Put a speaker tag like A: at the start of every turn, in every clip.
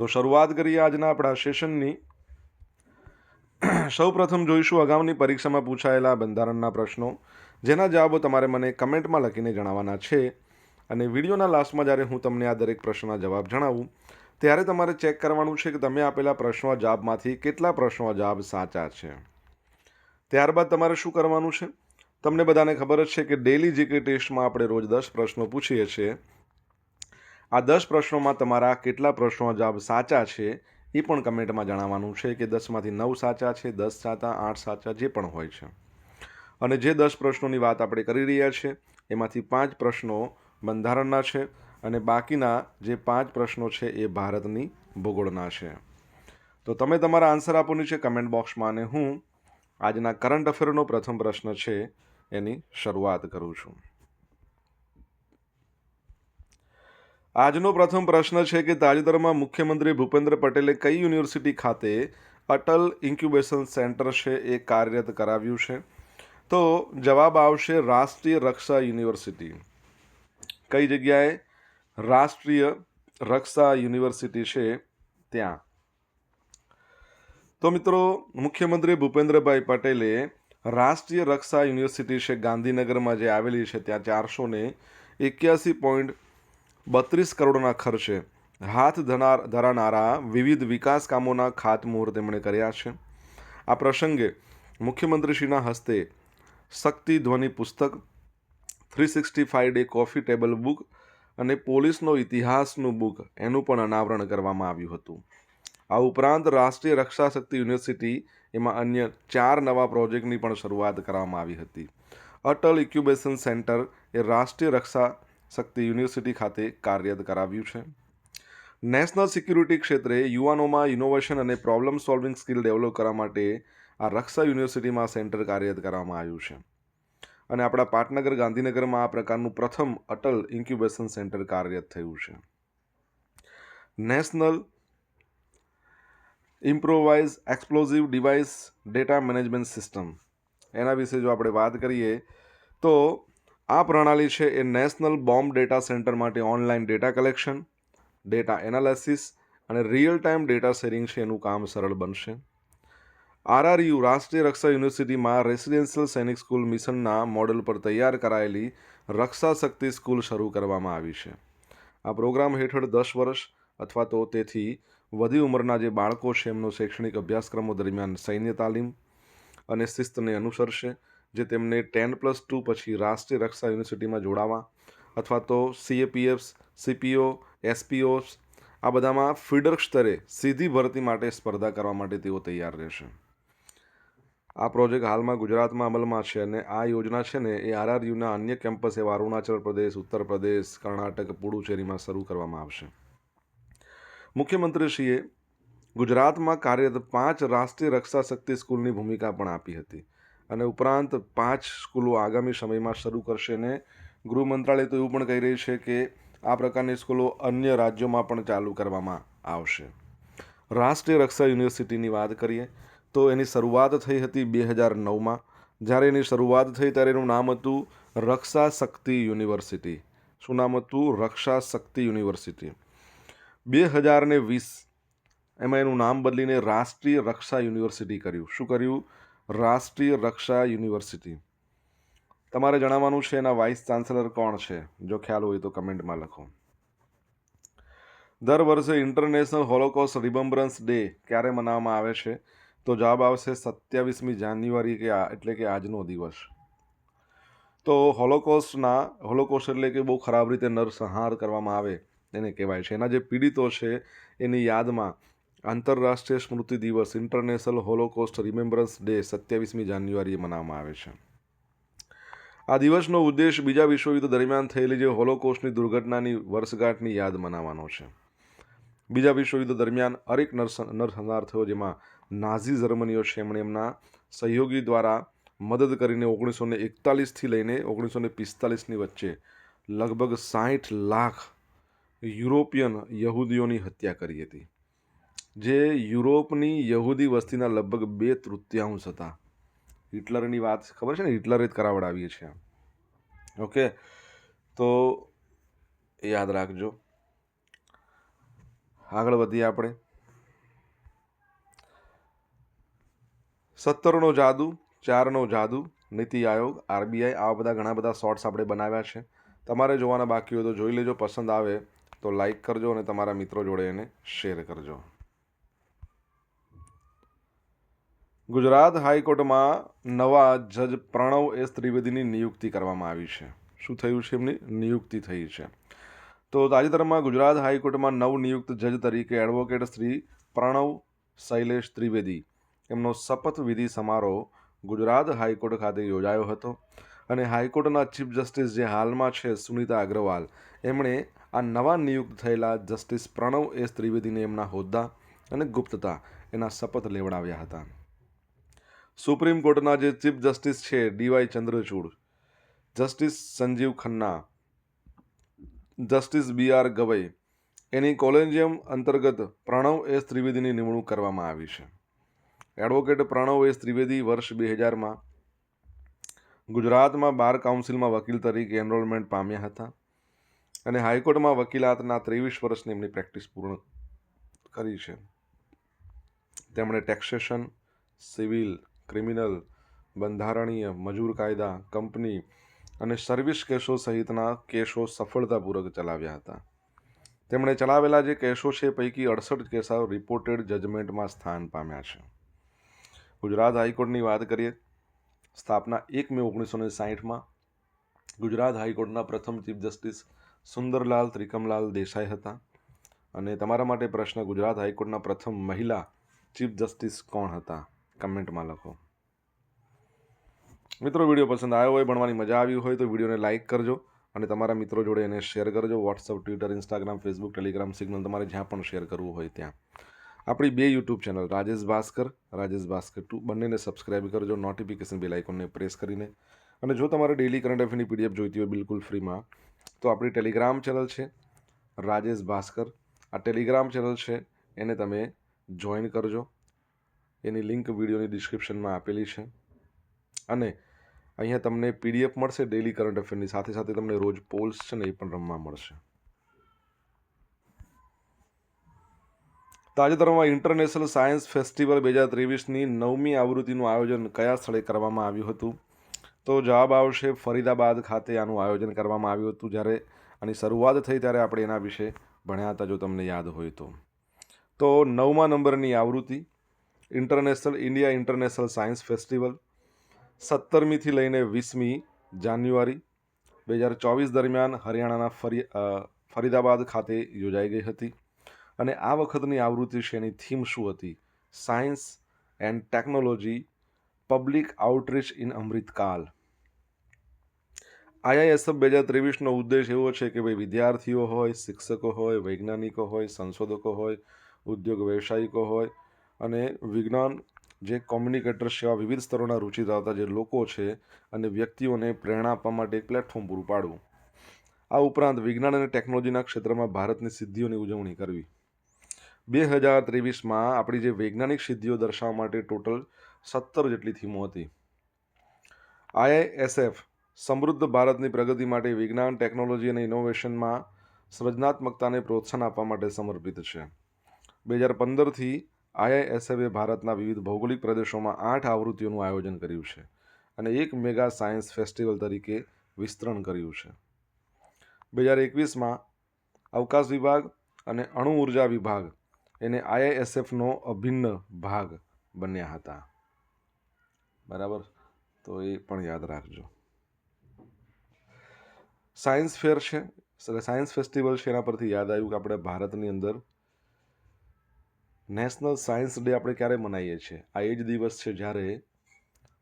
A: તો શરૂઆત કરીએ આજના આપણા સેશનની. સૌ પ્રથમ જોઈશું અગાઉની પરીક્ષામાં પૂછાયેલા બંધારણના પ્રશ્નો, જેના જવાબો તમારે મને કમેન્ટમાં લખીને જણાવવાના છે. અને વિડીયોના લાસ્ટમાં જ્યારે હું તમને આ દરેક પ્રશ્નના જવાબ જણાવું, ત્યારે તમારે ચેક કરવાનું છે કે તમે આપેલા પ્રશ્નો જવાબમાંથી કેટલા પ્રશ્નો જવાબ સાચા છે. ત્યારબાદ તમારે શું કરવાનું છે? તમને બધાને ખબર જ છે કે ડેલી જીકે ટેસ્ટમાં આપણે રોજ દસ પ્રશ્નો પૂછીએ છીએ આ દસ પ્રશ્નોમાં તમારા કેટલા પ્રશ્નો જવાબ સાચા છે એ પણ કમેન્ટમાં જણાવવાનું છે કે દસમાંથી નવ સાચા છે, દસ સાચા, આઠ સાચા જે પણ હોય છે. અને જે દસ પ્રશ્નોની વાત આપણે કરી રહ્યા છીએ એમાંથી પાંચ પ્રશ્નો બંધારણના છે અને બાકીના જે પાંચ પ્રશ્નો છે એ ભારતની ભૂગોળના છે. તો તમે તમારા આન્સર આપો નીચે કમેન્ટ બોક્સમાં અને હું આજના કરંટ અફેરનો પ્રથમ પ્રશ્ન છે એની શરૂઆત કરું છું. આજનો પ્રથમ પ્રશ્ન છે કે તાજેતરમાં મુખ્યમંત્રી ભૂપેન્દ્ર પટેલે કઈ યુનિવર્સિટી ખાતે અટલ ઇન્ક્યુબેશન સેન્ટર છે એ કાર્યરત કરાવ્યું છે? તો જવાબ આવશે રાષ્ટ્રીય રક્ષા યુનિવર્સિટી. કઈ જગ્યાએ? રાષ્ટ્રીય રક્ષા યુનિવર્સિટી છે ત્યાં. તો મિત્રો, મુખ્યમંત્રી ભૂપેન્દ્રભાઈ પટેલે રાષ્ટ્રીય રક્ષા યુનિવર્સિટી છે ગાંધીનગરમાં જે આવેલી છે, ત્યાં ચારસો ને એક્યાસી પોઈન્ટ બત્રીસ કરોડના ખર્ચે હાથ ધનાર ધરાનારા વિવિધ વિકાસ કામોના ખાતમુહૂર્ત તેમણે કર્યા છે. આ પ્રસંગે મુખ્યમંત્રીશ્રીના હસ્તે શક્તિ ધ્વનિ પુસ્તક, three sixty five day coffee table book અને પોલીસનો ઇતિહાસનું બુક એનું પણ અનાવરણ કરવામાં આવ્યું હતું. આ ઉપરાંત રાષ્ટ્રીય રક્ષા શક્તિ યુનિવર્સિટી એમાં અન્ય ચાર નવા પ્રોજેક્ટની પણ શરૂઆત કરવામાં આવી હતી. અટલ ઇક્યુબેશન સેન્ટર એ રાષ્ટ્રીય રક્ષા શક્તિ યુનિવર્સિટી ખાતે કાર્યરત કરાવ્યું છે. નેશનલ સિક્યુરિટી ક્ષેત્રે યુવાનોમાં ઇનોવેશન અને પ્રોબ્લેમ સોલ્વિંગ સ્કિલ ડેવલપ કરવા માટે આ રક્ષા યુનિવર્સિટીમાં સેન્ટર કાર્યરત કરવામાં આવ્યું છે. અને આપણા પાટનગર ગાંધીનગરમાં આ પ્રકારનું પ્રથમ અટલ ઇન્ક્યુબેશન સેન્ટર કાર્યરત થયું છે. National improvise explosive device data management system એના વિશે જો આપણે વાત કરીએ તો આ પ્રણાલી છે એ નેશનલ બોમ્બ ડેટા સેન્ટર માટે online data collection, data analysis અને રિયલ ટાઈમ ડેટા શેરિંગ છે એનું કામ સરળ બનશે. આરઆરયુ રાષ્ટ્રીય રક્ષા યુનિવર્સિટીમાં રેસિડેન્શિયલ સૈનિક સ્કૂલ મિશનના મોડેલ પર તૈયાર કરાયેલી રક્ષા શક્તિ સ્કૂલ શરૂ કરવામાં આવી છે. આ પ્રોગ્રામ હેઠળ દસ વર્ષ અથવા તો તેથી વધી ઉંમરના જે બાળકો છે એમનો શૈક્ષણિક અભ્યાસક્રમો દરમિયાન સૈન્ય તાલીમ અને શિસ્તને અનુસરશે. જે તેમને ટેન પ્લસ ટુ પછી રાષ્ટ્રીય રક્ષા યુનિવર્સિટીમાં જોડાવા અથવા તો સીએપીએફ સીપીઓ એસપીઓસ આ બધામાં ફીડર સ્તરે સીધી ભરતી માટે સ્પર્ધા કરવા માટે તેઓ તૈયાર રહેશે. આ પ્રોજેક્ટ હાલમાં ગુજરાતમાં અમલમાં છે અને આ યોજના છે ને એ આરઆરયુના અન્ય કેમ્પસ એવા અરુણાચલ પ્રદેશ, ઉત્તર પ્રદેશ, કર્ણાટક, પુડુચેરીમાં શરૂ કરવામાં આવશે. મુખ્યમંત્રીશ્રીએ ગુજરાતમાં કાર્યરત પાંચ રાષ્ટ્રીય રક્ષા શક્તિ સ્કૂલની ભૂમિકા પણ આપી હતી. અને ઉપરાંત પાંચ સ્કૂલો આગામી સમયમાં શરૂ કરશે ને ગૃહ મંત્રાલય તો એવું પણ કહી રહી છે કે આ પ્રકારની સ્કૂલો અન્ય રાજ્યોમાં પણ ચાલુ કરવામાં આવશે. રાષ્ટ્રીય રક્ષા યુનિવર્સિટીની વાત કરીએ તો એની શરૂઆત થઈ હતી બે હજાર નવમાં. જ્યારે એની શરૂઆત થઈ ત્યારે એનું નામ હતું રક્ષા શક્તિ યુનિવર્સિટી. શું નામ હતું? રક્ષા શક્તિ યુનિવર્સિટી. બે હજાર વીસ એમાં એનું નામ બદલીને રાષ્ટ્રીય રક્ષા યુનિવર્સિટી કર્યું. શું કર્યું? રાષ્ટ્રીય રક્ષા યુનિવર્સિટી. તમારે જણાવવાનું છે એના વાઇસ ચાન્સેલર કોણ છે? જો ખ્યાલ હોય તો કમેન્ટમાં લખો. દર વર્ષે ઇન્ટરનેશનલ હોલોકોસ્ટ રિમમ્બરન્સ ડે ક્યારે મનાવવામાં આવે છે? તો જવાબ આવશે સત્યાવીસમી જાન્યુઆરી કે એટલે કે આજનો દિવસ. તો હોલોકોસ્ટના, હોલોકોસ્ટ એટલે કે બહુ ખરાબ રીતે નરસંહાર કરવામાં આવે, એને કહેવાય છે. એના જે પીડિતો છે, એની યાદમાં આંતરરાષ્ટ્રીય સ્મૃતિ દિવસ ઇન્ટરનેશનલ હોલોકોસ્ટ રિમેમ્બરન્સ ડે સત્યાવીસમી જાન્યુઆરીએ મનાવવામાં આવે છે. આ દિવસનો ઉદ્દેશ બીજા વિશ્વયુદ્ધ દરમિયાન થયેલી જે હોલોકોસ્ટની દુર્ઘટનાની વર્ષગાંઠની યાદ મનાવવાનો છે. બીજા વિશ્વયુદ્ધ દરમિયાન અનેક નરસ નરસંહાર થયો જેમાં નાઝી જર્મનીઓ છે એમણે એમના સહયોગી દ્વારા મદદ કરીને ઓગણીસો ને એકતાલીસથી લઈને ઓગણીસો ને પિસ્તાલીસની વચ્ચે લગભગ સાઠ લાખ યુરોપિયન યહૂદીઓની હત્યા કરી હતી. જે યુરોપની યહૂદી વસ્તીના લગભગ બે તૃતીયાંશ હતા. હિટલરની વાત ખબર છે ને? હિટલરે જ કરાવડાવીએ છીએ ઓકે? તો યાદ રાખજો. આગળ વધીએ આપણે. સત્તરનો જાદુ, ચારનો જાદુ, નીતિ આયોગ, આરબીઆઈ આવા બધા ઘણા બધા શોર્ટ્સ આપણે બનાવ્યા છે. તમારે જોવાના બાકી હોય તો જોઈ લેજો. પસંદ આવે તો લાઈક કરજો અને તમારા મિત્રો જોડે એને શેર કરજો. ગુજરાત હાઈકોર્ટમાં નવા જજ પ્રણવ એસ ત્રિવેદીની નિયુક્તિ કરવામાં આવી છે. શું થયું છે એમની? નિયુક્તિ થઈ છે. તો તાજેતરમાં ગુજરાત હાઈકોર્ટમાં નવ નિયુક્ત જજ તરીકે એડવોકેટ શ્રી પ્રણવ શૈલેષ ત્રિવેદી એમનો શપથવિધિ સમારોહ ગુજરાત હાઈકોર્ટ ખાતે યોજાયો હતો અને હાઈકોર્ટના ચીફ જસ્ટિસ જે હાલમાં છે સુનિતા અગ્રવાલ એમણે આ નવા નિયુક્ત થયેલા જસ્ટિસ પ્રણવ એસ ત્રિવેદીને એમના હોદ્દા અને ગુપ્તતા એના શપથ લેવડાવ્યા હતા. સુપ્રીમ કોર્ટના જે ચીફ જસ્ટિસ છે D Y Chandrachud, justice Sanjiv Khanna, justice B R Gavai, એની કોલેજિયમ અંતર્ગત પ્રણવ એસ ત્રિવેદીની નિમણૂક કરવામાં આવી છે. એડવોકેટ પ્રણવ એસ ત્રિવેદી વર્ષ બે હજારમાં ગુજરાતમાં બાર કાઉન્સિલમાં વકીલ તરીકે એનરોલમેન્ટ પામ્યા હતા અને હાઈકોર્ટમાં વકીલાતના ત્રેવીસ વર્ષની એમની પ્રેક્ટિસ પૂર્ણ કરી છે. તેમણે ટેક્સેશન, સિવિલ ક્રિમિનલ, બંધારણીય, મજૂર કાયદા, કંપની અને સર્વિસ કેસો સહિતના કેસો સફળતાપૂર્વક ચલાવ્યા હતા. તેમણે ચલાવેલા જે કેસો છે પૈકી અડસઠ કેસો રિપોર્ટેડ જજમેન્ટમાં સ્થાન પામ્યા છે. ગુજરાત હાઈકોર્ટની વાત કરીએ, સ્થાપના એક મે ઓગણીસો ને સાહીઠમાં. ગુજરાત હાઈકોર્ટના પ્રથમ ચીફ જસ્ટિસ સુંદરલાલ ત્રિકમલાલ દેસાઈ હતા. અને તમારા માટે પ્રશ્ન, ગુજરાત હાઈકોર્ટના પ્રથમ મહિલા ચીફ જસ્ટિસ કોણ હતા? કમેન્ટમાં લખો. મિત્રો, વીડિયો પસંદ આવ્યો હોય, ભણવાની મજા આવી હોય, તો વિડીયોને લાઇક કરજો અને તમારા મિત્રો જોડે એને શેર કરજો. WhatsApp Twitter Instagram Facebook Telegram Signal તમારે જ્યાં પણ શેર કરવું હોય ત્યાં. આપણી બે YouTube channel, Rajesh Bhaskar Rajesh Bhaskar two, બંનેને સબસ્ક્રાઇબ કરજો. નોટિફિકેશન બેલ આઇકોનને પ્રેસ કરીને. અને જો તમારે ડેલી કરંટ અફેરની પીડીએફ જોઈતી હોય બિલકુલ ફ્રીમાં તો આપણી ટેલિગ્રામ ચેનલ છે, રાજેશ ભાસ્કર. આ ટેલિગ્રામ ચેનલ છે, એને તમે જોઈન કરજો. એની લિંક વિડીયોની ડિસ્ક્રિપ્શનમાં આપેલી છે. અને અહીંયા તમને પીડીએફ મળશે ડેલી કરંટ અફેરની સાથે સાથે તમને રોજ પોલ્સ છે ને એ પણ રમવા મળશે. તાજેતરમાં ઇન્ટરનેશનલ સાયન્સ ફેસ્ટિવલ બે હજાર ત્રેવીસની નવમી આવૃત્તિનું આયોજન કયા સ્થળે કરવામાં આવ્યું હતું? તો જવાબ આવશે ફરીદાબાદ ખાતે આનું આયોજન કરવામાં આવ્યું હતું જ્યારે આની શરૂઆત થઈ ત્યારે આપણે એના વિશે ભણ્યા હતા, જો તમને યાદ હોય તો. તો નવમા નંબરની આવૃત્તિ international India international science festival સત્તરમીથી લઈને વીસમી જાન્યુઆરી બે હજાર ચોવીસ દરમિયાન હરિયાણાના ફરી ફરીદાબાદ ખાતે યોજાઈ ગઈ હતી. અને આ વખતની આવૃત્તિ એની થીમ શું હતી? Science and technology public outreach in Amritkaal. IISF બે હજાર ત્રેવીસનો ઉદ્દેશ એવો છે કે ભાઈ વિદ્યાર્થીઓ હોય, શિક્ષકો હોય, વૈજ્ઞાનિકો હોય, સંશોધકો હોય, ઉદ્યોગ વ્યવસાયિકો હોય અને વિજ્ઞાન જે કોમ્યુનિકેટર્સ છે વિવિધ સ્તરોના રુચિ ધરાવતા જે લોકો છે અને વ્યક્તિઓને પ્રેરણા આપવા માટે એક પ્લેટફોર્મ પૂરું પાડવું. આ ઉપરાંત વિજ્ઞાન અને ટેકનોલોજીના ક્ષેત્રમાં ભારતની સિદ્ધિઓની ઉજવણી કરવી. બે હજાર ત્રેવીસમાં આપણી જે વૈજ્ઞાનિક સિદ્ધિઓ દર્શાવવા માટે ટોટલ સત્તર જેટલી થીમો હતી. આઈઆઈએસએફ, સમૃદ્ધ ભારતની પ્રગતિ માટે વિજ્ઞાન ટેકનોલોજી અને ઇનોવેશનમાં સર્જનાત્મકતાને પ્રોત્સાહન આપવા માટે સમર્પિત છે. બે હજાર પંદરથી આઈઆઈએસએફે ભારતના વિવિધ ભૌગોલિક પ્રદેશોમાં આઠ આવૃત્તિઓનું આયોજન કર્યું છે અને એક મેગા સાયન્સ ફેસ્ટિવલ તરીકે વિસ્તરણ કર્યું છે. બે હજાર એકવીસમાં અવકાશ વિભાગ અને અણુ ઊર્જા વિભાગ એને આઈઆઈએસએફનો અભિન્ન ભાગ બન્યા હતા. બરાબર? તો એ પણ યાદ રાખજો. સાયન્સ ફેર છે સાયન્સ ફેસ્ટિવલ છે એના પરથી યાદ આવ્યું કે આપણે ભારતની અંદર નેશનલ સાયન્સ ડે આપણે ક્યારે મનાવીએ છીએ? આ એ જ દિવસ છે જ્યારે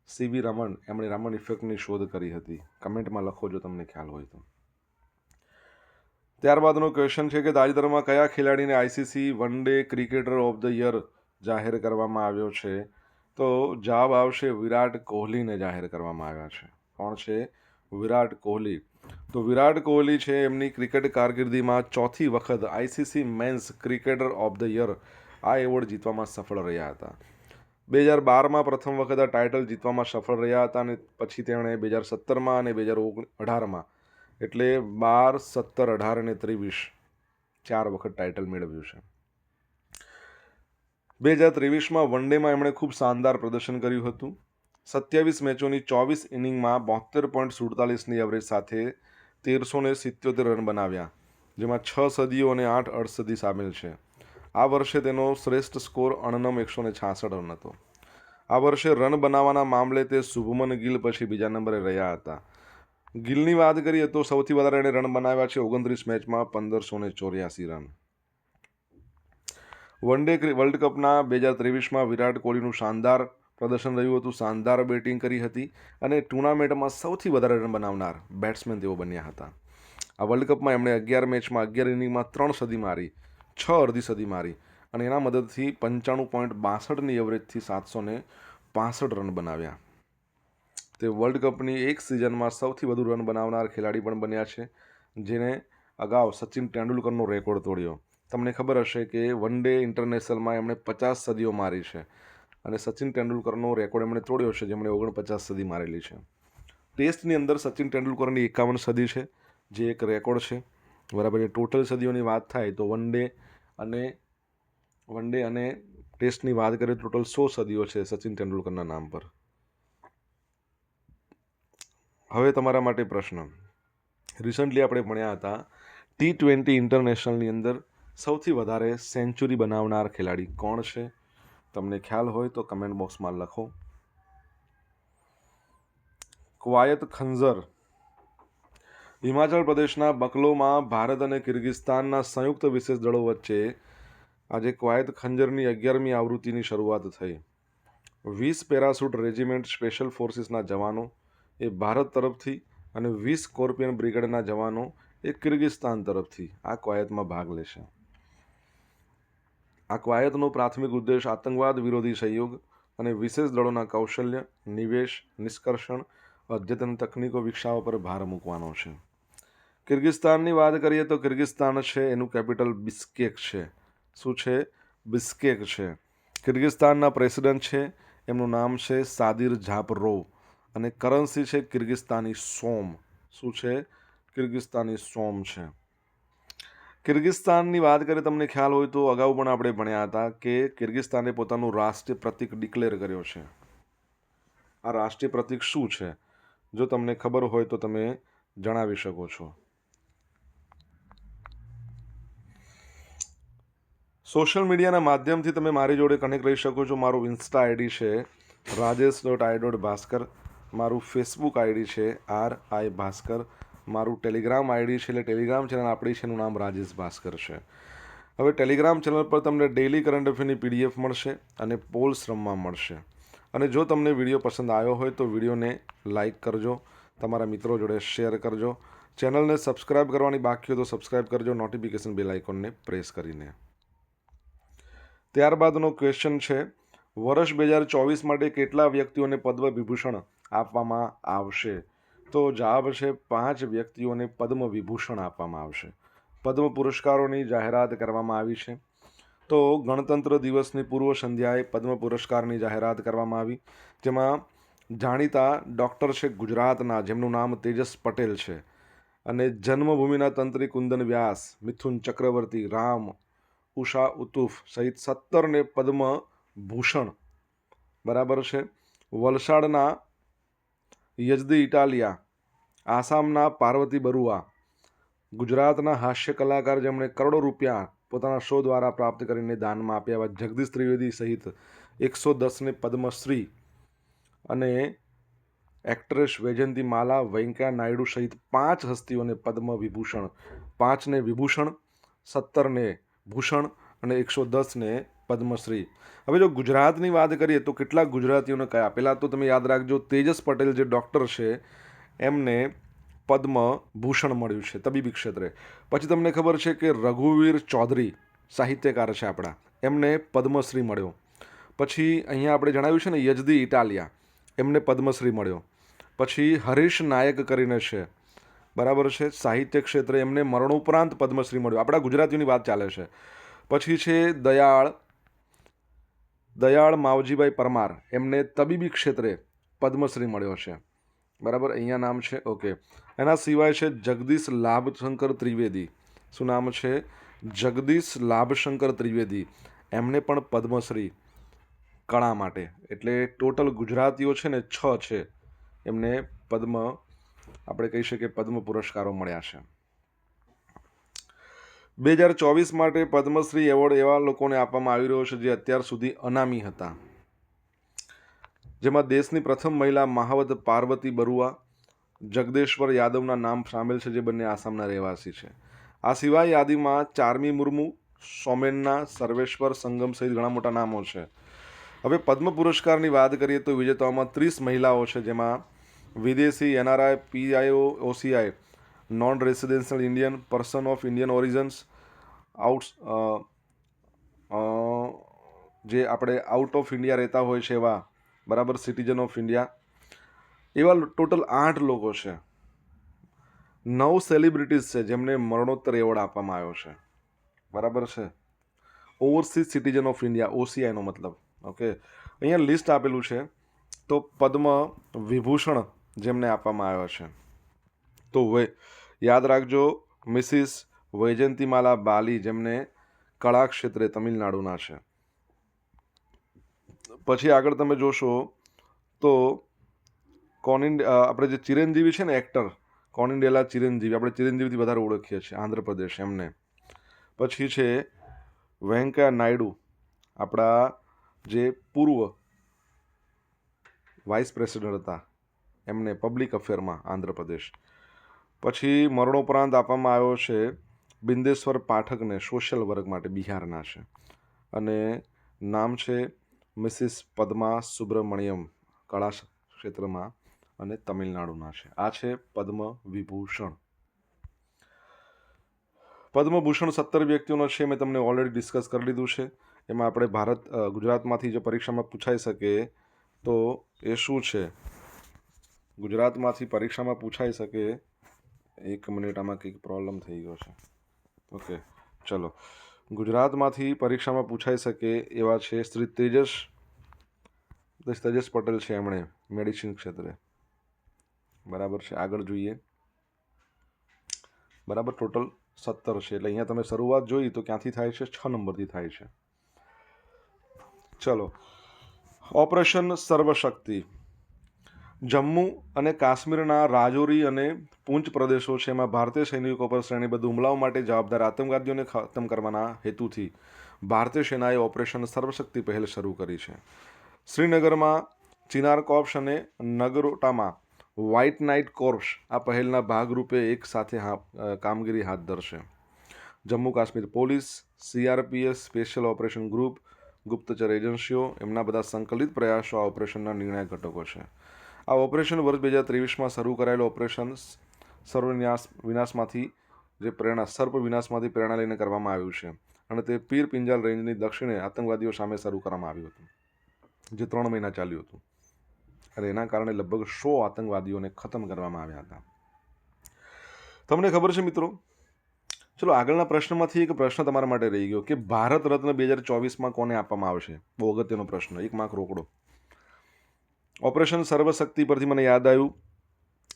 A: સીવી રમણ, એમણે રમણ ઇફેક્ટની શોધ કરી હતી. કમેન્ટમાં લખો જો તમને ખ્યાલ હોય તો. ત્યારબાદનો ક્વેશ્ચન છે કે તાજેતરમાં કયા ખેલાડીને ICC one day cricketer of the year જાહેર કરવામાં આવ્યો છે? તો જવાબ આવશે વિરાટ કોહલીને જાહેર કરવામાં આવ્યા છે. કોણ છે? વિરાટ કોહલી. તો વિરાટ કોહલી છે એમની ક્રિકેટ કારકિર્દીમાં ચોથી વખત ICC men's cricketer of the year આ એવોર્ડ જીતવામાં સફળ રહ્યા હતા. બે હજાર બારમાં પ્રથમ વખત આ ટાઇટલ જીતવામાં સફળ રહ્યા હતા અને પછી તેમણે બે હજાર સત્તરમાં અને બે હજાર ઓગણ અઢારમાં એટલે બાર, સત્તર, અઢાર અને ત્રેવીસ ચાર વખત ટાઇટલ મેળવ્યું છે. બે હજાર ત્રેવીસમાં વન ડેમાં એમણે ખૂબ શાનદાર પ્રદર્શન કર્યું હતું. સત્યાવીસ મેચોની ચોવીસ ઇનિંગમાં બોતેર પોઈન્ટ સુડતાલીસની એવરેજ સાથે તેરસો સિત્યોતેર રન બનાવ્યા, જેમાં છ સદીઓ અને આઠ અડસદી સામેલ છે. આ વર્ષે તેનો શ્રેષ્ઠ સ્કોર અણનમ એકસો ને છાસઠ રન હતો. આ વર્ષે રન બનાવવાના મામલે તે શુભમન ગિલ પછી બીજા નંબરે રહ્યા હતા. ગિલની વાત કરીએ તો સૌથી વધારે એણે રન બનાવ્યા છે ઓગણત્રીસ મેચમાં પંદરસો ને ચોર્યાસી રન. વન ડે વર્લ્ડ કપના બે હજાર ત્રેવીસમાં વિરાટ કોહલીનું શાનદાર પ્રદર્શન રહ્યું હતું. શાનદાર બેટિંગ કરી હતી અને ટુર્નામેન્ટમાં સૌથી વધારે રન બનાવનાર બેટ્સમેન તેઓ બન્યા હતા. આ વર્લ્ડ કપમાં એમણે અગિયાર મેચમાં અગિયાર ઇનિંગમાં ત્રણ સદી મારી. છ અડધી સદી મારી અને એના મદદથી પંચાણું પોઈન્ટ બાસઠની એવરેજથી સાતસો ને પાસઠ રન બનાવ્યા. તે વર્લ્ડ કપની એક સિઝનમાં સૌથી વધુ રન બનાવનાર ખેલાડી પણ બન્યા છે, જેને અગાઉ સચિન તેંડુલકરનો રેકોર્ડ તોડ્યો. તમને ખબર હશે કે વન ડે ઇન્ટરનેશનલમાં એમણે પચાસ સદીઓ મારી છે અને સચિન તેંડુલકરનો રેકોર્ડ એમણે તોડ્યો છે, જેમણે ઓગણપચાસ સદી મારેલી છે. ટેસ્ટની અંદર સચિન તેંડુલકરની એકાવન સદી છે, જે એક રેકોર્ડ છે. બરાબર ટોટલ સદીઓની વાત થાય તો વન ડે અને વન ડે અને ટેસ્ટની વાત કરીએ તો ટોટલ સો સદીઓ છે સચિન તેંડુલકરના નામ પર. હવે તમારા માટે પ્રશ્ન. રિસન્ટલી આપણે ભણ્યા હતા ટી ટ્વેન્ટી ઇન્ટરનેશનલની અંદર સૌથી વધારે સેન્ચુરી બનાવનાર ખેલાડી કોણ છે? તમને ખ્યાલ હોય તો કમેન્ટ બોક્સમાં લખો. ક્વાયત ખંઝર હિમાચલ પ્રદેશના બકલોમાં ભારત અને કિર્ગિસ્તાનના સંયુક્ત વિશેષ દળો વચ્ચે આજે ક્વાયત ખંજરની અગિયારમી આવૃત્તિની શરૂઆત થઈ. વીસ પેરાસૂટ રેજિમેન્ટ સ્પેશિયલ ફોર્સિસના જવાનો, એ ભારત તરફથી, અને વીસ સ્કોર્પિયન બ્રિગેડના જવાનો, એ કિર્ગિસ્તાન તરફથી આ ક્વાયતમાં ભાગ લેશે. આ ક્વાયતનો પ્રાથમિક ઉદ્દેશ આતંકવાદ વિરોધી સહયોગ અને વિશેષ દળોના કૌશલ્ય, નિવેશ, નિષ્કર્ષણ, અદ્યતન તકનીકો વિકસાવવા પર ભાર મૂકવાનો છે. કિર્ગિસ્તાનની વાત કરીએ તો કિર્ગિસ્તાન છે, એનું કેપિટલ બિસ્કેક છે. શું છે? બિસ્કેક છે. કિર્ગિસ્તાનના પ્રેસિડેન્ટ છે, એમનું નામ છે સાદિર ઝાપરોવ અને કરન્સી છે કિર્ગિસ્તાની સોમ. શું છે? કિર્ગિસ્તાની સોમ છે. કિર્ગિસ્તાનની વાત કરીએ, તમને ખ્યાલ હોય તો અગાઉ પણ આપણે ભણ્યા હતા કે કિર્ગિસ્તાને પોતાનું રાષ્ટ્રીય પ્રતિક ડિક્લેર કર્યો છે. આ રાષ્ટ્રીય પ્રતિક શું છે? જો તમને ખબર હોય તો તમે જણાવી શકો છો. સોશિયલ મીડિયાના માધ્યમથી તમે મારી જોડે કનેક્ટ રહી શકો છો. મારું ઇન્સ્ટા આઈડી છે Rajesh dot I dot Bhaskar. મારું ફેસબુક આઈડી છે આર આઈ ભાસ્કર. મારું ટેલિગ્રામ આઈડી છે એટલે ટેલિગ્રામ ચેનલ આપણી છે, એનું નામ રાજેશ ભાસ્કર છે. હવે ટેલિગ્રામ ચેનલ પર તમને ડેઇલી કરંટ અફેરની પીડીએફ મળશે અને પોલ્સ રમવા મળશે. અને જો તમને વીડિયો પસંદ આવ્યો હોય તો વિડીયોને લાઇક કરજો. તમારા મિત્રો જોડે શેર કરજો. ચેનલને સબસ્ક્રાઇબ કરવાની બાકી હોય તો સબસ્ક્રાઇબ કરજો. નોટિફિકેશન બેલ આઇકોનને પ્રેસ કરીને. ત્યારબાદનો ક્વેશ્ચન છે, વર્ષ બે હજાર ચોવીસ માટે કેટલા વ્યક્તિઓને પદ્મ વિભૂષણ આપવામાં આવશે? તો જવાબ છે, પાંચ વ્યક્તિઓને પદ્મ વિભૂષણ આપવામાં આવશે. પદ્મ પુરસ્કારોની જાહેરાત કરવામાં આવી છે. તો ગણતંત્ર દિવસની પૂર્વ સંધ્યાએ પદ્મ પુરસ્કારની જાહેરાત કરવામાં આવી, જેમાં જાણીતા ડૉક્ટર છે ગુજરાતના, જેમનું નામ તેજસ પટેલ છે. અને જન્મભૂમિના તંત્રી કુંદન વ્યાસ, મિથુન ચક્રવર્તી, રામ ઉષા ઉતુફ સહિત સત્તરને પદ્મ ભૂષણ. બરાબર છે? વલસાડના યજદી, ઇટાલિયા. આસામના પાર્વતી બરુઆ. ગુજરાતના હાસ્ય કલાકાર જેમણે કરોડો રૂપિયા પોતાના શો દ્વારા પ્રાપ્ત કરીને દાનમાં આપ્યા એવા જગદીશ ત્રિવેદી સહિત એકસો દસને પદ્મશ્રી અને એક્ટ્રેસ વૈજયંતી માલા વેંકૈયા નાયડુ સહિત પાંચ હસ્તીઓને પદ્મ વિભૂષણ પાંચને વિભૂષણ સત્તરને ભૂષણ અને એકસો દસને પદ્મશ્રી. હવે જો ગુજરાતની વાત કરીએ તો કેટલાક ગુજરાતીઓને કયા પહેલાં તો તમે યાદ રાખજો, તેજસ પટેલ જે ડૉક્ટર છે, એમને પદ્મ ભૂષણ મળ્યું છે, તબીબી ક્ષેત્રે. પછી તમને ખબર છે કે રઘુવીર ચૌધરી સાહિત્યકાર છે આપણા, એમને પદ્મશ્રી મળ્યો. પછી અહીંયા આપણે જણાવ્યું છે ને યજદી ઇટાલિયા, એમને પદ્મશ્રી મળ્યો. પછી હરીશ નાયક કરીને છે બરાબર છે. સાહિત્ય ક્ષેત્રે એમને મરણોપરાંત પદ્મશ્રી મળ્યો. આપણા ગુજરાતીઓની વાત ચાલે છે. પછી છે દયાળ દયાળ માવજીભાઈ પરમાર. એમને તબીબી ક્ષેત્રે પદ્મશ્રી મળ્યો છે. બરાબર? અહીંયા નામ છે ઓકે એના સિવાય છે જગદીશ લાભશંકર ત્રિવેદી. શું નામ છે? જગદીશ લાભશંકર ત્રિવેદી. એમને પણ પદ્મશ્રી કળા માટે. એટલે ટોટલ ગુજરાતીઓ છે ને છ છે. એમને પદ્મ આપણે કહી શકીએ પદ્મ પુરસ્કારો મળ્યા છે. બે હજાર ચોવીસ માટે પદ્મશ્રી એવોર્ડ એવા લોકોને આપવામાં આવી રહ્યો છે જે અત્યાર સુધી અનામી હતા. જેમાં દેશની પ્રથમ મહિલા મહાવત પાર્વતી બરુઆ, જગદેશ્વર યાદવના નામ સામેલ છે જે બંને આસામના રહેવાસી છે. આ સિવાય યાદીમાં ચારમી મુર્મુ, સોમેનના સર્વેશ્વર સંગમ સહિત ઘણા મોટા નામો છે. હવે પદ્મ પુરસ્કારની વાત કરીએ તો વિજેતાઓમાં ત્રીસ મહિલાઓ છે જેમાં વિદેશી NRI, PIO, OCI non residential Indian person of Indian origins out જે આપણે આઉટ ઓફ ઇન્ડિયા રહેતા હોય છે એવા, બરાબર સિટીઝન ઓફ ઇન્ડિયા એવા ટોટલ આઠ લોકો છે. નવ સેલિબ્રિટીઝ છે જેમને મરણોત્તર એવોર્ડ આપવામાં આવ્યો છે. બરાબર છે? ઓવરસીઝ સિટીઝન ઓફ ઇન્ડિયા ઓસીઆઈનો મતલબ. ઓકે અહીંયા લિસ્ટ આપેલું છે. તો પદ્મ વિભૂષણ જેમને આપવામાં આવ્યો છે. તો વે, યાદ રાખજો, મિસિસ વૈજયંતીમાલા બાલી જેમને કળા ક્ષેત્રે તમિલનાડુના છે. પછી આગળ તમે જોશો તો કોનિન આપણે જે ચિરંજીવી છે ને એક્ટર કોનિન્ડેલા ચિરંજીવી, આપણે ચિરંજીવીથી વધારે ઓળખીએ છીએ, આંધ્રપ્રદેશ એમને. પછી છે વેંકૈયા નાયડુ, આપણા જે પૂર્વ વાઇસ પ્રેસિડેન્ટ હતા. એમને પબ્લિક અફેરમાં આંધ્રપ્રદેશ. પછી મરણોપરાંત આપવામાં આવ્યો છે, બિંદેશ્વર પાઠકને સોશિયલ વર્ક માટે બિહારના છે. અને નામ છે મિસિસ પદ્મા સુબ્રમણ્યમ કળા ક્ષેત્રમાં અને તમિલનાડુના છે. આ છે પદ્મ વિભૂષણ પદ્મભૂષણ સત્તર વ્યક્તિઓનો છે, મેં તમને ઓલરેડી ડિસ્કસ કરી લીધું છે. એમાં આપણે ભારત ગુજરાતમાંથી જો પરીક્ષામાં પૂછાઈ શકે તો એ શું છે? ગુજરાતમાંથી પરીક્ષામાં પૂછાઈ શકે, એક મિનિટ આમાં કંઈક પ્રોબ્લેમ થઈ ગયો છે. ઓકે ચલો. ગુજરાતમાંથી પરીક્ષામાં પૂછાઈ શકે એવા છે શ્રી તેજસ તેજસ પટેલ છે એમણે મેડિસિન ક્ષેત્રે. બરાબર છે? આગળ જોઈએ. બરાબર ટોટલ સત્તર છે. એટલે અહીંયા તમે શરૂઆત જોઈ તો ક્યાંથી થાય છે? છ નંબરથી થાય છે. ચલો. ઓપરેશન સર્વશક્તિ. જમ્મુ અને કાશ્મીરના રાજૌરી અને પૂંચ પ્રદેશો છે, એમાં ભારતીય સૈનિકો પર શ્રેણીબદ્ધ હુમલાઓ માટે જવાબદાર આતંકવાદીઓને ખતમ કરવાના હેતુથી ભારતીય સેનાએ ઓપરેશન સર્વશક્તિ પહેલ શરૂ કરી છે. શ્રીનગરમાં ચિનાર કોર્પ્સ અને નગરોટામાં વ્હાઇટ નાઇટ કોર્પ્સ આ પહેલના ભાગરૂપે એક સાથે કામગીરી હાથ ધરશે. Jammu Kashmir police CRPS special operation group, ગુપ્તચર એજન્સીઓ, એમના બધા સંકલિત પ્રયાસો આ ઓપરેશનના નિર્ણાયક ઘટકો છે. આ ઓપરેશન વર્ષ બે હજાર ત્રેવીસમાં શરૂ કરાયેલું ઓપરેશન સર્વવિનાશ, વિનાશમાંથી જે પ્રેરણા, સર્પ વિનાશમાંથી પ્રેરણા લઈને કરવામાં આવ્યું છે. અને તે પીર પિંજાલ રેન્જની દક્ષિણે આતંકવાદીઓ સામે શરૂ કરવામાં આવ્યું હતું, જે ત્રણ મહિના ચાલ્યું હતું. અને એના કારણે લગભગ સો આતંકવાદીઓને ખતમ કરવામાં આવ્યા હતા. તમને ખબર છે મિત્રો? ચલો, આગળના પ્રશ્નમાંથી એક પ્રશ્ન તમારા માટે રહી ગયો કે ભારત રત્ન બે હજાર ચોવીસમાં કોને આપવામાં આવશે? બહુ અગત્યનો પ્રશ્ન, એક માર્ક રોકડો. ઓપરેશન સર્વશક્તિ પરથી મને યાદ આવ્યું.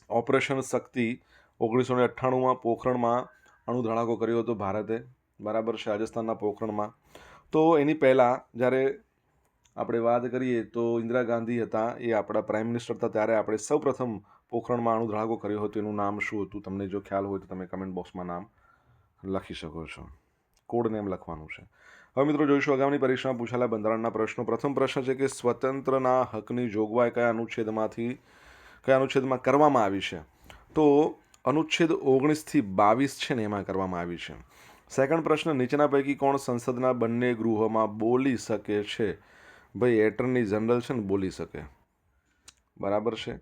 A: ઓપરેશન શક્તિ ઓગણીસો ને અઠ્ઠાણુંમાં પોખરણમાં અણુધડાકો કર્યો હતો ભારતે. બરાબર છે, રાજસ્થાનના પોખરણમાં. તો એની પહેલાં જ્યારે આપણે વાત કરીએ તો ઇન્દિરા ગાંધી હતા, એ આપણા પ્રાઇમ મિનિસ્ટર હતા, ત્યારે આપણે સૌપ્રથમ પોખરણમાં અણુ ધડાકો કર્યો હતો. એનું નામ શું હતું? તમને જો ખ્યાલ હોય તો તમે કમેન્ટ બોક્સમાં નામ લખી શકો છો. કોડ નેમ લખવાનું છે. હવે મિત્રો જોઈશું આગામી પરીક્ષામાં પૂછાયેલા બંધારણના પ્રશ્નો. પ્રથમ પ્રશ્ન છે કે સ્વતંત્રના હકની જોગવાઈ કયા અનુચ્છેદમાંથી, કયા અનુચ્છેદમાં કરવામાં આવી છે? તો અનુચ્છેદ ઓગણીસથી બાવીસ છે ને એમાં કરવામાં આવી છે. સેકન્ડ પ્રશ્ન, નીચેના પૈકી કોણ સંસદના બંને ગૃહોમાં બોલી શકે છે? ભાઈ, એટર્ની જનરલ છે ને બોલી શકે. બરાબર છે?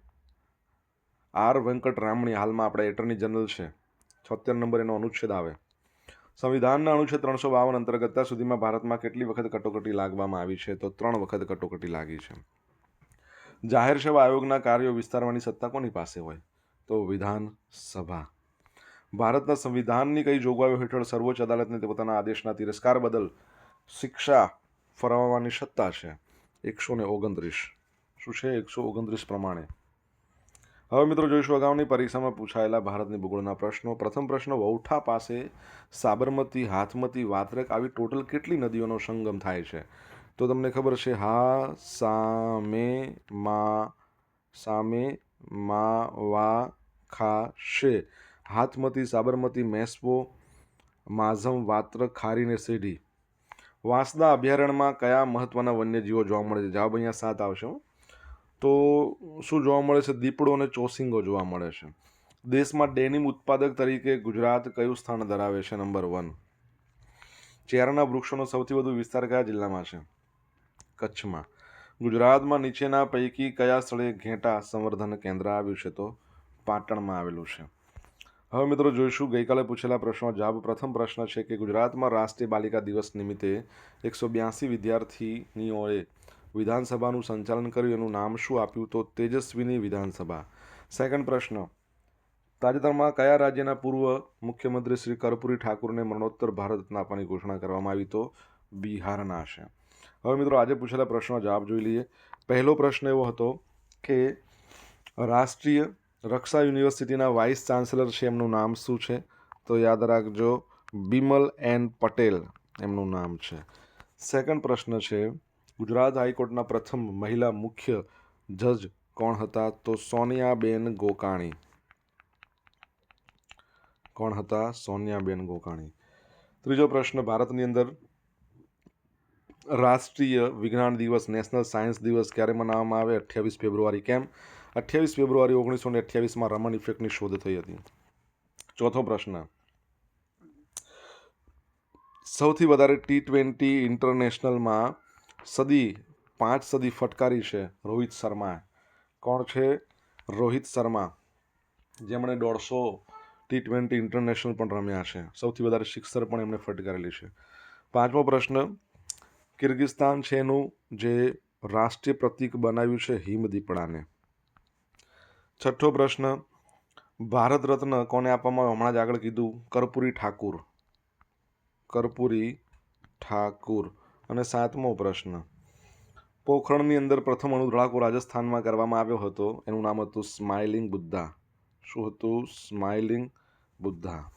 A: આર વેંકટરામણી હાલમાં આપણે એટર્ની જનરલ છે. છોતેર નંબર એનો અનુચ્છેદ આવે. સંવિધાનના અનુચ્છેદ ત્રણસો બાવન અંતર્ગત સુધીમાં ભારતમાં કેટલી વખત કટોકટી લાગવામાં આવી છે? તો ત્રણ વખત કટોકટી લાગી છે. જાહેર સેવા આયોગના કાર્યો વિસ્તારવાની સત્તા કોની પાસે હોય? તો વિધાનસભા ભારતના સંવિધાનની કઈ જોગવાઈઓ હેઠળ સર્વોચ્ચ અદાલતને તે પોતાના આદેશના તિરસ્કાર બદલ શિક્ષા ફરમાવવાની સત્તા છે? એકસો ને ઓગણત્રીસ. શું છે એકસો ઓગણત્રીસ પ્રમાણે? હવે મિત્રો જોઈશું અગાઉની પરીક્ષામાં પૂછાયેલા ભારતની ભૂગોળના પ્રશ્નો. પ્રથમ પ્રશ્ન, વૌઠા પાસે સાબરમતી, હાથમતી, વાત્રક આવી ટોટલ કેટલી નદીઓનો સંગમ થાય છે? તો તમને ખબર છે, હા, સામે, મા સામે, મા, વા, ખા, શે. હાથમતી, સાબરમતી મેસ્વો માઝમ, વાત્રક, ખારી ને સેઢી વાંસદા અભયારણ્યમાં કયા મહત્વના વન્યજીવો જોવા મળે છે? જવાબ અહીંયા સાત આવશે. તો શું જોવા મળે છે? દીપડો અને ચોસિંગો જોવા મળે છે. દેશમાં ડેનિમ ઉત્પાદક તરીકે ગુજરાત કયું સ્થાન ધરાવે છે? Number one. ચેરના વૃક્ષોનો સૌથી વધુ વિસ્તાર કયા જિલ્લામાં છે? કચ્છમાં. ગુજરાતમાં નીચેના પૈકી કયા સ્થળે ઘેટા સંવર્ધન કેન્દ્ર આવ્યું છે તો પાટણમાં આવેલું છે. હવે મિત્રો જોઈશું, ગઈકાલે પૂછેલા પ્રશ્નો જવાબ. પ્રથમ પ્રશ્ન છે કે ગુજરાતમાં રાષ્ટ્રીય બાલિકા દિવસ નિમિત્તે એકસો બ્યાસી વિદ્યાર્થીનીઓએ વિધાનસભાનું સંચાલન કર્યું, એનું નામ શું આપ્યું? તો તેજસ્વીની વિધાનસભા. સેકન્ડ પ્રશ્ન. તાજેતરમાં કયા રાજ્યના પૂર્વ મુખ્યમંત્રી શ્રી કર્પૂરી ઠાકુરને મરણોત્તર ભારત રત્ન આપવાની ઘોષણા કરવામાં આવી? તો બિહારના છે હવે મિત્રો, આજે પૂછેલા પ્રશ્નો જવાબ જોઈ લઈએ. પહેલો પ્રશ્ન એવો હતો કે રાષ્ટ્રીય રક્ષા યુનિવર્સિટીના વાઇસ ચાન્સેલર છે, એમનું નામ શું છે? તો યાદ રાખજો, બિમલ એન પટેલ એમનું નામ છે. સેકન્ડ પ્રશ્ન છે ગુજરાત હાઈકોર્ટના પ્રથમ મહિલા મુખ્ય જજ કોણ હતા? તો સોનિયાબેન ગોકાણી. કોણ હતા? સોનિયાબેન ગોકાણી. ત્રીજો પ્રશ્ન, ભારતની અંદર રાષ્ટ્રીય વિજ્ઞાન દિવસ, નેશનલ સાયન્સ દિવસ ક્યારે મનાવવામાં આવે? અઠ્યાવીસ ફેબ્રુઆરી. કેમ? અઠ્યાવીસ ફેબ્રુઆરી ઓગણીસો ને અઠ્યાવીસમાં રમણ ઇફેક્ટની શોધ થઈ હતી. ચોથો પ્રશ્ન, સૌથી વધારે ટી ટ્વેન્ટી ઇન્ટરનેશનલમાં સદી, પાંચ સદી ફટકારી છે રોહિત શર્મા. કોણ છે રોહિત શર્મા? જેમણે દોઢસો ટી ટ્વેન્ટી ઇન્ટરનેશનલ પણ રમ્યા છે. સૌથી વધારે સિક્સર પણ એમણે ફટકારેલી છે. પાંચમો પ્રશ્ન, કિર્ગિસ્તાન છે એનું જે રાષ્ટ્રીય પ્રતીક બનાવ્યું છે હિમદીપડાને છઠ્ઠો પ્રશ્ન, ભારત રત્ન કોને આપવામાં આવ્યો? હમણાં જ આગળ કીધું, કર્પૂરી ઠાકુર. કર્પૂરી ઠાકુર. અને સાતમો પ્રશ્ન. પોખરણની અંદર પ્રથમ અણુધડાકો રાજસ્થાનમાં કરવામાં આવ્યો હતો. એનું નામ હતું સ્માઇલિંગ બુદ્ધા. શું હતું સ્માઇલિંગ બુદ્ધા?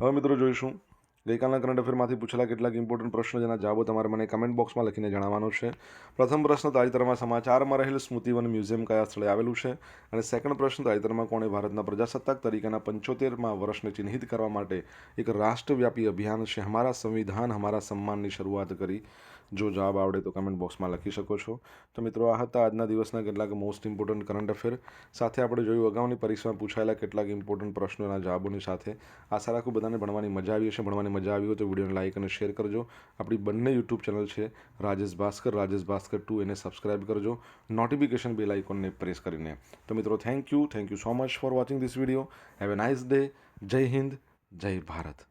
A: હવે મિત્રો જોઈશું. ગઈકાલના કરંટ અફેરમાંથી પૂછેલા કેટલાક ઇમ્પોર્ટન્ટ પ્રશ્નો જેના જવાબો તમારે મને કમેન્ટ બોક્સમાં લખીને જણાવવાનો છે. પ્રથમ પ્રશ્ન, તાજેતરમાં સમાચારમાં રહેલ સ્મૃતિવન મ્યુઝિયમ કયા સ્થળે આવેલું છે? અને સેકન્ડ પ્રશ્ન, તાજેતરમાં કોણે ભારતના પ્રજાસત્તાક તરીકેના પંચોતેરમાં વર્ષને ચિહ્નિત કરવા માટે એક રાષ્ટ્રવ્યાપી અભિયાન છે? હમારા સંવિધાન હમારા સન્માનની શરૂઆત કરી. જો જવાબ આવડે તો કમેન્ટ બોક્સમાં લખી શકો છો. તો મિત્રો, આ હતા આજના દિવસના કેટલાક મોસ્ટ ઇમ્પોર્ટન્ટ કરંટ અફેર સાથે આપણે જોયું, અગાઉની પરીક્ષામાં પૂછાયેલા કેટલાક ઇમ્પોર્ટન્ટ પ્રશ્નોના જવાબોની સાથે આશા રાખું બધાને ભણવાની મજા આવી હશે. ભણવાની મજા આવી હોય તો વિડીયોને લાઇક અને શેર કરજો. આપણી બંને યુટ્યુબ ચેનલ છે રાજેશ ભાસ્કર રાજેશ ભાસ્કર ટુ એને સબસ્ક્રાઇબ કરજો. નોટિફિકેશન બેલ આઇકોનને પ્રેસ કરીને. તો મિત્રો thank you thank you so much for watching this video have a nice day Jai Hind, Jai Bharat.